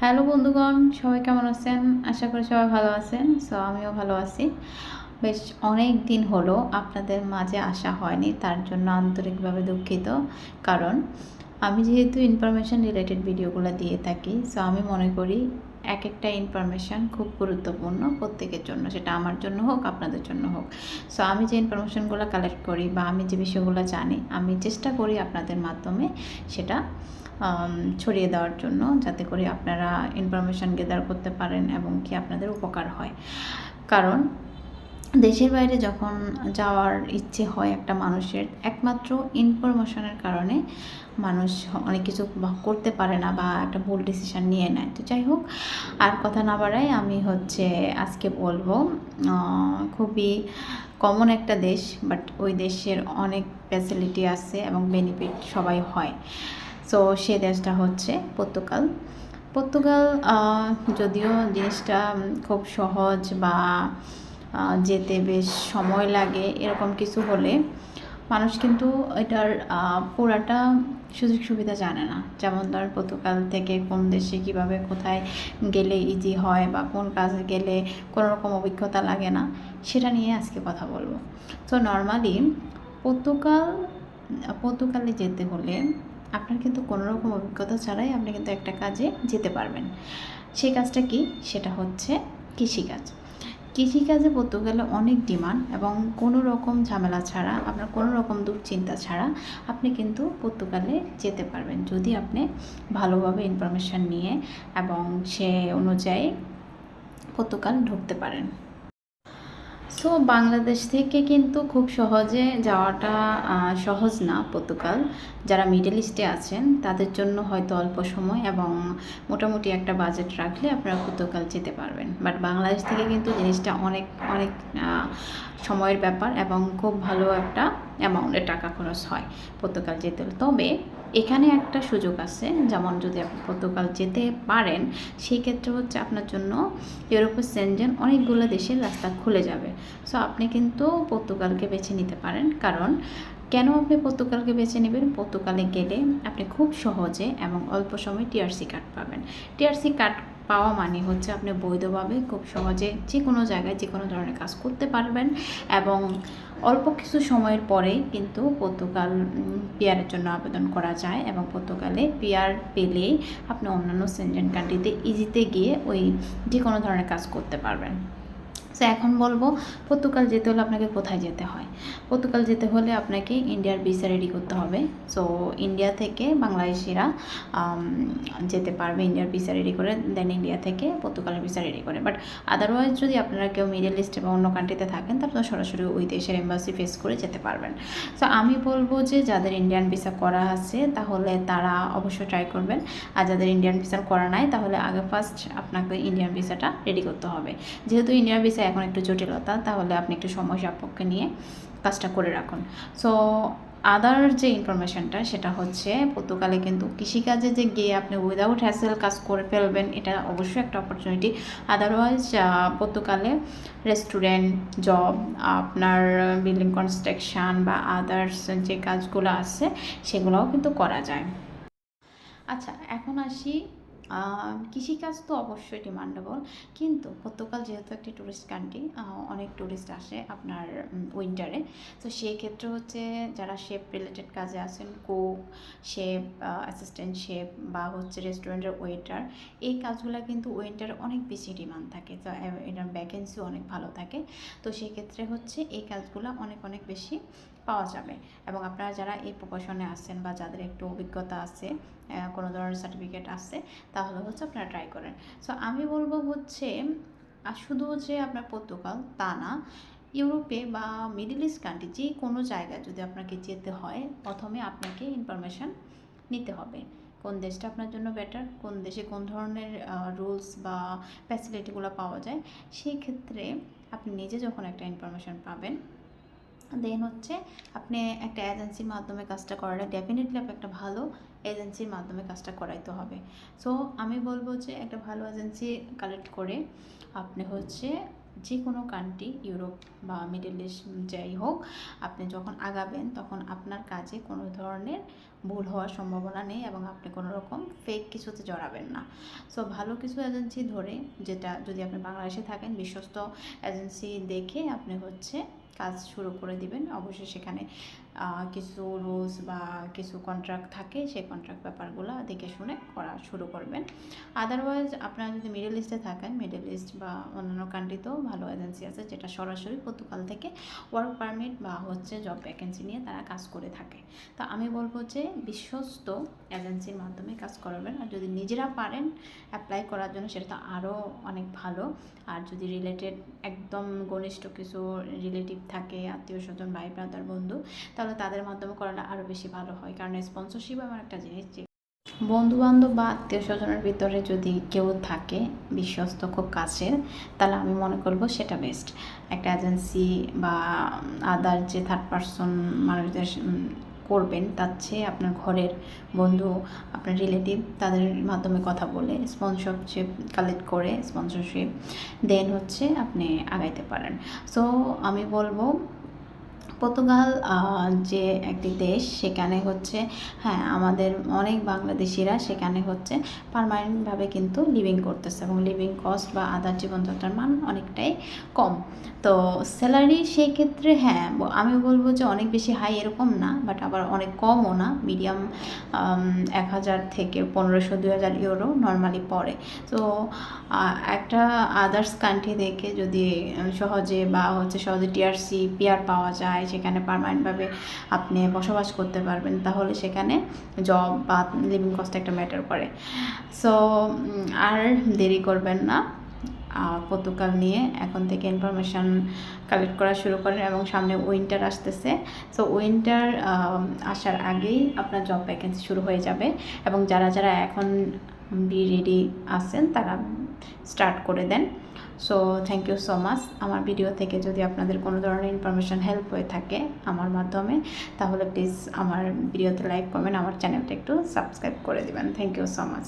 Hello বন্ধুগণ, সবাই কেমন আছেন? আশা করি সবাই ভালো আছেন। সো আমিও ভালো আছি। বেশ অনেক দিন হলো আপনাদের মাঝে আসা হয়নি, তার জন্য আন্তরিকভাবে দুঃখিত। কারণ আমি যেহেতু ইনফরমেশান রিলেটেড ভিডিওগুলো দিয়ে থাকি সো আমি মনে করি এক একটা ইনফরমেশান খুব গুরুত্বপূর্ণ প্রত্যেকের জন্য, সেটা আমার জন্য হোক, আপনাদের জন্য হোক। সো আমি যে ইনফরমেশানগুলো কালেক্ট করি বা আমি যে বিষয়গুলো জানি, আমি চেষ্টা করি আপনাদের মাধ্যমে সেটা ছড়িয়ে দেওয়ার জন্য যাতে করে আপনারা ইনফরমেশান গেদার করতে পারেন এবং কি আপনাদের উপকার হয়। কারণ দেশের বাইরে যখন যাওয়ার ইচ্ছে হয় একটা মানুষের, একমাত্র ইনফরমেশনের কারণে মানুষ অনেক কিছু করতে পারে না বা একটা ভুল ডিসিশন নিয়ে নেয়। তো যাই হোক, আর কথা না বাড়াই আমি হচ্ছে আজকে বলব খুবই কমন একটা দেশ বাট ওই দেশের অনেক ফ্যাসিলিটি আছে এবং বেনিফিট সবাই হয়। সো সে দেশটা হচ্ছে পর্তুগাল পর্তুগাল যদিও জিনিসটা খুব সহজ বা যেতে বেশ সময় লাগে, এরকম কিছু হলে মানুষ কিন্তু এটার পুরাটা সুযোগ সুবিধা জানে না। যেমন ধর পর্তুগাল থেকে কোন দেশে কীভাবে কোথায় গেলে ইজি হয় বা কোন কাজে গেলে কোনো রকম অভিজ্ঞতা লাগে না, সেটা নিয়ে আজকে কথা বলব। তো নর্মালি পর্তুগাল, পর্তুগালে যেতে হলে আপনার কিন্তু কোনো রকম অভিজ্ঞতা ছাড়াই আপনি কিন্তু একটা কাজে যেতে পারবেন। সেই কাজটা কি? সেটা হচ্ছে কৃষিকাজ। কৃষিকাজে পর্তুগালে অনেক ডিমান্ড এবং কোনো রকম ঝামেলা ছাড়া আপনার কোনো রকম দুশ্চিন্তা ছাড়া আপনি কিন্তু পর্তুগালে যেতে পারবেন। যদি আপনি ভালোভাবে ইনফরমেশান নিয়ে এবং সে অনুযায়ী পর্তুগাল ঢুকতে পারেন। সো বাংলাদেশ থেকে কিন্তু খুব সহজে যাওয়াটা সহজ না পর্তুগাল। যারা মিডল ইস্টে আছেন, তাদের জন্য হয়তো অল্প সময় এবং মোটামুটি একটা বাজেট রাখলে আপনারা পর্তুগাল যেতে পারবেন। বাট বাংলাদেশ থেকে কিন্তু জিনিসটা অনেক অনেক সময়ের ব্যাপার এবং খুব ভালো একটা অ্যামাউন্টের টাকা খরচ হয় পর্তুগাল যেতে তবে এখানে একটা সুযোগ আছে, যেমন যদি আপনি পর্তুগাল যেতে পারেন, সেই ক্ষেত্রে হচ্ছে আপনার জন্য ইউরোপের সেনজেন অনেকগুলো দেশের রাস্তা খুলে যাবে। সো আপনি কিন্তু পর্তুগালকে বেছে নিতে পারেন। কারণ, কেন আপনি পর্তুগালকে বেছে নেবেন? পর্তুগালে গেলে আপনি খুব সহজে এবং অল্প সময় টিআরসি কার্ড পাবেন। টিআরসি কার্ড পাওয়া মানে হচ্ছে আপনি বৈধভাবে খুব সহজে যে কোনো জায়গায় যে কোনো ধরনের কাজ করতে পারবেন এবং অল্প কিছু সময়ের পরে কিন্তু পর্তুগাল পিয়ারের জন্য আবেদন করা যায় এবং পর্তুগালে পিয়ার পেলে আপনি অন্যান্য সেনজেন কান্ট্রিতে ইজিতে গিয়ে ওই যে কোনো ধরনের কাজ করতে পারবেন। তো এখন বলব পর্তুগাল যেতে হলে আপনাকে কোথায় যেতে হয়? পর্তুগাল যেতে হলে আপনাকে ইন্ডিয়ার ভিসা রেডি করতে হবে। সো ইন্ডিয়া থেকে বাংলাদেশিরা যেতে পারবে ইন্ডিয়ার ভিসা রেডি করে দেন ইন্ডিয়া থেকে পর্তুগালের ভিসা রেডি করে। বাট আদারওয়াইজ যদি আপনারা কেউ মিডল ইস্টে বা অন্য কান্ট্রিতে থাকেন, তাহলে সরাসরি ওই দেশের এম্বাসি ফেস করে যেতে পারবেন। সো আমি বলব যে যাদের ইন্ডিয়ান ভিসা করা আছে, তাহলে তারা অবশ্যই ট্রাই করবেন। আর যাদের ইন্ডিয়ান ভিসা করা নাই, তাহলে আগে ফার্স্ট আপনাকে ইন্ডিয়ান ভিসাটা রেডি করতে হবে। যেহেতু ইন্ডিয়ান ভিসা এখন একটু জটিলতা, তাহলে আপনি একটু সময় সাপেক্ষ নিয়ে কাজটা করে রাখুন। সো আদার যে ইনফরমেশনটা সেটা হচ্ছে পর্তুগালে কিন্তু কৃষিকাজে যে গিয়ে আপনি উইদাউট হ্যাসেল কাজ করে ফেলবেন, এটা অবশ্যই একটা অপরচুনিটি আদারওয়াইজ পর্তুগালে রেস্টুরেন্ট জব আপনার বিল্ডিং কনস্ট্রাকশন বা আদার্স যে কাজগুলো আছে, সেগুলোও কিন্তু করা যায়। আচ্ছা এখন আসি কৃষিকাজ তো অবশ্যই ডিমান্ডেবল কিন্তু পর্তুগাল যেহেতু একটি টুরিস্ট কান্ট্রি অনেক ট্যুরিস্ট আসে আপনার উইন্টারে তো সেই ক্ষেত্রে হচ্ছে যারা শেফ রিলেটেড কাজে আছেন কুক শেফ অ্যাসিস্ট্যান্ট শেফ বা হচ্ছে রেস্টুরেন্টের ওয়েটার এই কাজগুলো কিন্তু উইন্টারে অনেক বেশি ডিমান্ড থাকে। তো এটার ভ্যাকেন্সি অনেক ভালো থাকে। তো সেই ক্ষেত্রে হচ্ছে এই কাজগুলো অনেক অনেক বেশি পাওয়া যাবে। এবং আপনারা যারা এই প্রফেশনে আছেন বা যাদের একটু অভিজ্ঞতা আছে কোনো ধরনের সার্টিফিকেট আছে, তাহলে হচ্ছে আপনারা ট্রাই করেন। সো আমি বলব হচ্ছে শুধু যে আপনার পর্তুগাল তা না, ইউরোপে বা মিডিল ইস্ট কান্ট্রি যে কোনো জায়গায় যদি আপনাকে যেতে হয়, প্রথমে আপনাকে ইনফরমেশান নিতে হবে। কোন দেশটা আপনার জন্য বেটার কোন দেশে কোন ধরনের রুলস বা ফ্যাসিলিটিগুলো পাওয়া যায় সেই ক্ষেত্রে আপনি নিজে যখন একটা ইনফরমেশান পাবেন দেন হচ্ছে আপনি একটা এজেন্সির মাধ্যমে কাজটা করালে ডেফিনেটলি আপনি একটা ভালো এজেন্সির মাধ্যমে কাজটা করাইতে হবে। সো আমি বলব যে একটা ভালো এজেন্সি কালেক্ট করে আপনি হচ্ছে যে কোনো কান্ট্রি, ইউরোপ বা মিডল ইস্ট, যাই হোক, আপনি যখন আগাবেন তখন আপনার কাজে কোনো ধরনের ভুল হওয়ার সম্ভাবনা নেই এবং আপনি কোনো রকম ফেক কিছুতে জড়াবেন না। সো ভালো কিছু এজেন্সি ধরে যেটা যদি আপনি বাংলাদেশে থাকেন, বিশ্বস্ত এজেন্সি দেখে আপনি হচ্ছে কাজ শুরু করে দিবেন। অবশ্যই সেখানে কিছু রুলস বা কিছু কন্ট্রাক্ট থাকে, সেই কন্ট্রাক্ট ব্যাপারগুলো দেখে শুনে করা শুরু করবেন। আদারওয়াইজ আপনারা যদি মিডল ইস্টে থাকেন মিডল ইস্ট বা অন্যান্য কান্ট্রিতেও ভালো এজেন্সি আছে, যেটা সরাসরি পর্তুগাল থেকে ওয়ার্ক পারমিট বা হচ্ছে জব ভ্যাকেন্সি নিয়ে তারা কাজ করে থাকে। তা আমি বলব যে বিশ্বস্ত এজেন্সির মাধ্যমে কাজ করাবেন। আর যদি নিজেরা পারেন অ্যাপ্লাই করার জন্য, সেটা তো আরও অনেক ভালো। আর যদি রিলেটেড একদম ঘনিষ্ঠ কিছু রিলেটিভ থাকে, আত্মীয় স্বজন, ভাই ব্রাদার বন্ধু, তাহলে তাদের মাধ্যমে করাটা আরও বেশি ভালো হয়। কারণ স্পন্সরশিপ এমন একটা জিনিস যে বন্ধু বান্ধব বা আত্মীয় স্বজনের ভিতরে যদি কেউ থাকে, বিশ্বস্ত, খুব কাছের তাহলে আমি মনে করব সেটা বেস্ট একটা এজেন্সি বা আদার যে থার্ড পার্সন মানুষদের করবেন, তার চেয়ে আপনার ঘরের বন্ধু, আপনার রিলেটিভ তাদের মাধ্যমে কথা বলে স্পন্সরশিপ কালেক্ট করে স্পন্সরশিপ দেন হচ্ছে আপনি আগাইতে পারেন। সো আমি বলব পর্তুগাল যে একটি দেশ, সেখানে হচ্ছে হ্যাঁ আমাদের অনেক বাংলাদেশিরা সেখানে হচ্ছে পারমানেন্টভাবে কিন্তু লিভিং করতেছে এবং লিভিং কস্ট বা আদার জীবনযাত্রার মান অনেকটাই কম। তো স্যালারি সেই ক্ষেত্রে হ্যাঁ আমি বলব যে অনেক বেশি হাই এরকম না বাট আবার অনেক কমও না। মিডিয়াম এক হাজার থেকে পনেরোশো, দুই হাজার ইউরো নর্মালি পড়ে। তো একটা আদার্স কান্ট্রি দেখে যদি সহজে বা হচ্ছে সহজে টিআরসি পিআর পাওয়া যায়, সেখানে পারমানেন্টভাবে আপনি বসবাস করতে পারবেন, তাহলে সেখানে জব বা লিভিং কস্ট একটা ম্যাটার করে। সো আর দেরি করবেন না। পর্তুগাল নিয়ে এখন থেকে ইনফরমেশান কালেক্ট করা শুরু করেন এবং সামনে উইন্টার আসতেছে। সো উইন্টার আসার আগেই আপনার জব ভ্যাকেন্সি শুরু হয়ে যাবে এবং যারা যারা এখন বি রেডি আছেন, তারা স্টার্ট করে দেন। So thank you so much আমার ভিডিও থেকে যদি আপনাদের কোনো ধরনের ইনফরমেশান হেল্প হয়ে থাকে আমার মাধ্যমে, তাহলে প্লিজ আমার ভিডিওতে লাইক কমেন্ট আমার চ্যানেলটা একটু সাবস্ক্রাইব করে দেবেন। Thank you so much